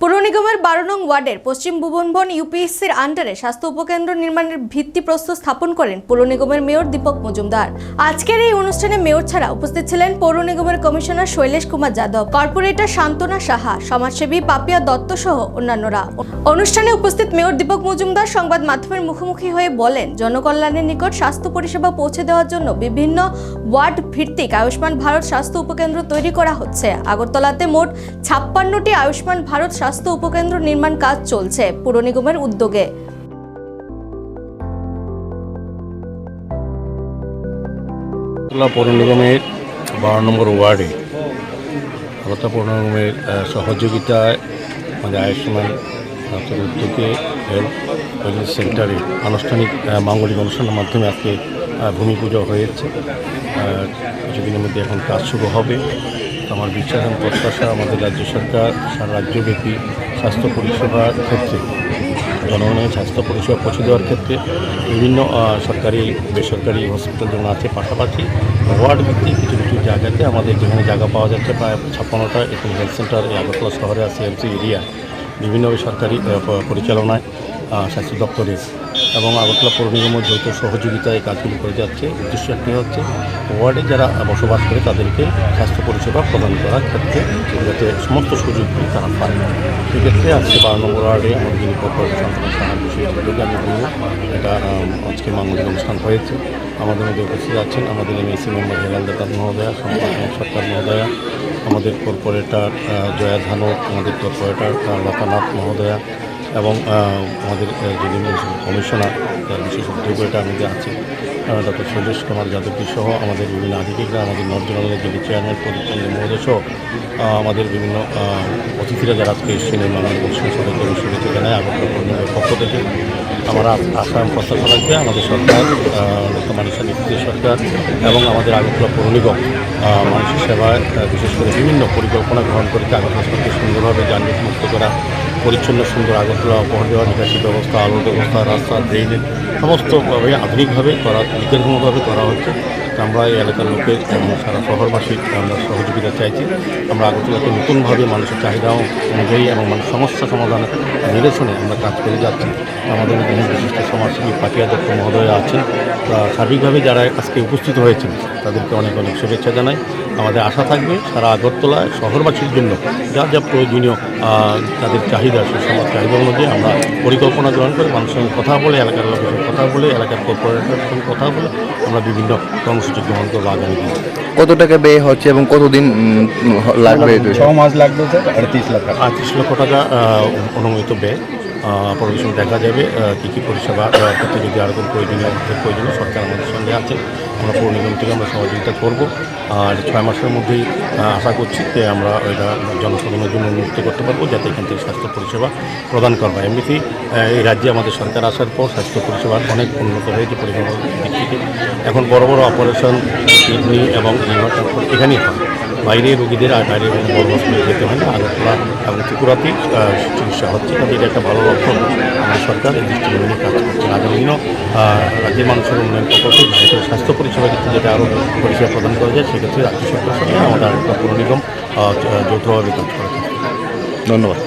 পৌর নিগমের বারো নং ওয়ার্ডের পশ্চিম ভুবনবন ইউপিএসসির আন্ডারে স্বাস্থ্য উপকেন্দ্র নির্মাণের ভিত্তি প্রস্তর স্থাপন করেন পৌর নিগমের মেয়র দীপক মজুমদার। আজকের এই অনুষ্ঠানে মেয়র ছাড়া উপস্থিত ছিলেন পৌর নিগমের কমিশনার শৈলেশ কুমার যাদব, কর্পোরেটর শান্তনা সাহা, সমাজসেবী পাপিয়া দত্ত সহ অন্যান্যরা। অনুষ্ঠানে উপস্থিত মেয়র দীপক মজুমদার সংবাদ মাধ্যমের মুখোমুখি হয়ে বলেন, জনকল্যাণের নিকট স্বাস্থ্য পরিষেবা পৌঁছে দেওয়ার জন্য বিভিন্ন ওয়ার্ড ভিত্তিক আয়ুষ্মান ভারত স্বাস্থ্য উপকেন্দ্র তৈরি করা হচ্ছে। আগরতলাতে মোট ছাপ্পান্নটি আয়ুষ্মান ভারত স্বাস্থ্য উপকেন্দ্র নির্মাণ কাজ চলছে পুর নিগমের উদ্যোগে। পৌর নিগমের বারো নম্বর ওয়ার্ডে আগরতলা পৌর নিগমের সহযোগিতায় আমাদের আয়ুষ্মান উদ্যোগে ওয়েলনেস সেন্টারে আনুষ্ঠানিক মাঙ্গলিক অনুষ্ঠানের মাধ্যমে আজকে ভূমি পুজো হয়েছে। কিছুদিনের মধ্যে এখন কাজ শুরু হবে। আমার বিশ্বাস এবং প্রত্যাশা আমাদের রাজ্য সরকার, সারা রাজ্যব্যাপী স্বাস্থ্য পরিষেবার ক্ষেত্রে, জনগণের স্বাস্থ্য পরিষেবা পৌঁছে দেওয়ার ক্ষেত্রে বিভিন্ন সরকারি, বেসরকারি হসপিটাল যেমন আছে পাশাপাশি ওয়ার্ড ভিত্তিক কিছু কিছু জায়গাতে আমাদের যেখানে জায়গা পাওয়া যাচ্ছে প্রায় ছাপ্পান্নটা এখানে হেলথ সেন্টার আগরতলা শহরে আছে, এমসি এরিয়া, বিভিন্ন প- পরিচালনায় স্বাস্থ্য দপ্তরের এবং আগরতলা পৌর নিগমের যৌথ সহযোগিতায় কাজগুলি করে যাচ্ছে। উদ্দেশ্য একটি হচ্ছে, ওয়ার্ডে যারা বসবাস করে তাদেরকে স্বাস্থ্য পরিষেবা প্রদান করার ক্ষেত্রে যাতে সমস্ত সুযোগগুলি তারা পায়। সেক্ষেত্রে আজকে বারো নম্বর ওয়ার্ডে আমাদের যিনি সেই আমি বলব, এটা আজকে মাঙ্গলিক অনুষ্ঠান হয়েছে। আমাদের মধ্যে উপস্থিত আছেন আমাদের এমএসি মেম্বার হেলাল দাতার মহোদয়া, সম্পাদক সরকার মহোদয়া, আমাদের কর্পোরেটর জয়া ধানু আমাদের কর্পোরেটর লতানাথ মহোদয়া এবং আমাদের আহ, কমিশনার বিশেষ এটা আমাদের আছে ডক্টর শৈলেশ কুমার যাদবী সহ আমাদের বিভিন্ন আধিকারিকরা আমাদের নর্থ যিনি চেয়ারম্যান পরিচন্দ্র মহোদয় সহ আমাদের বিভিন্ন অতিথিরা যারা আজকে এসেছেন মাননীয় অনুষ্ঠান সবাইকে শুভেচ্ছা জানাই আগরতলা পূর্ণিমার পক্ষ থেকে। আমার আ- আশা প্রত্যাশা রাখবে আমাদের সরকার মানিসা নেতৃত্বের সরকার এবং আমাদের আগরতলা পৌর নিগম মানুষের সেবায় বিশেষ করে বিভিন্ন পরিকল্পনা গ্রহণ করেছে আগরতলা শহরকে সুন্দরভাবে যানজট মুক্ত করা পরিচ্ছন্ন, সুন্দর আগরতলা উপহার দেওয়া নিকাশি ব্যবস্থা আলোর ব্যবস্থা রাস্তা ড্রেনেজ সমস্তভাবে আধুনিকভাবে করা বিজ্ঞানসম্মতভাবে করা হচ্ছে। আমরা এই এলাকার লোকের এবং সারা শহরবাসীর আমরা সহযোগিতা চাইছি। আমরা আগরতলাকে নতুনভাবে মানুষের চাহিদা অনুযায়ী এবং মানুষ সমস্যা সমাধানের নিরসনে আমরা কাজ করে যাচ্ছি। আমাদের বিশিষ্ট সমাজসেবী পাটিয়া দত্ত মহোদয় আছেন। সার্বিকভাবে যারা আজকে উপস্থিত হয়েছেন তাদেরকে অনেক অনেক শুভেচ্ছা জানাই। আমাদের আশা থাকবে সারা আগরতলায় শহরবাসীর জন্য যা যা প্রয়োজনীয় তাদের চাহিদা সেই সমাজ চাহিদা অনুযায়ী আমরা পরিকল্পনা গ্রহণ করে মানুষের সঙ্গে কথা বলে এলাকার লোকের সঙ্গে কথা বলে এলাকার কর্পোরেটের সঙ্গে কথা বলে আমরা বিভিন্ন কর্মসূচি গ্রহণ করব আগামী দিনে। কত টাকা ব্যয় হচ্ছে এবং কতদিন লাগবে? ছ মাস লাগবে স্যার আড়ত্রিশ লাখ টাকা। আটত্রিশ লক্ষ টাকা অনুমোদিত ব্যয়। পরিবেশন দেখা যাবে কী কী পরিষেবা ক্ষেত্রে যদি আরও কোনো প্রয়োজনীয় প্রয়োজনীয়, সরকার আমাদের সঙ্গে আছে, আমরা পৌর নিগম থেকে আমরা সহযোগিতা করব। আর ছয় মাসের মধ্যেই আশা করছি যে আমরা এটা জনসাধারণের জন্য উন্মুক্ত করতে পারব, যাতে এখান থেকে স্বাস্থ্য পরিষেবা প্রদান করব এমনিতেই এই রাজ্যে আমাদের সরকার আসার পর স্বাস্থ্য পরিষেবা অনেক উন্নত হয়েছে পরিষেবার দিক থেকে। এখন বড় বড় অপারেশন কিডনি এবং এখানেই হয়। বাইরে রোগীদের আর বাইরে বড় হসপিটালে যেতে হয় না। আগরতলা এবং ত্রিপুরাতেই চিকিৎসা হচ্ছে। কাজে এটা একটা ভালো লক্ষণ। আমাদের সরকার এই দৃষ্টিভঙ্গি কাজ করছে। আগামী দিনও রাজ্যের মানুষের উন্নয়ন প্রকল্পে বিশেষ স্বাস্থ্য পরিষেবা ক্ষেত্রে যেটা আরও পরিষেবা প্রদান করা যায়, সেক্ষেত্রে রাজ্য সরকার সঙ্গে আমাদের একটা পুরনিগম যৌথভাবে কাজ করা ধন্যবাদ।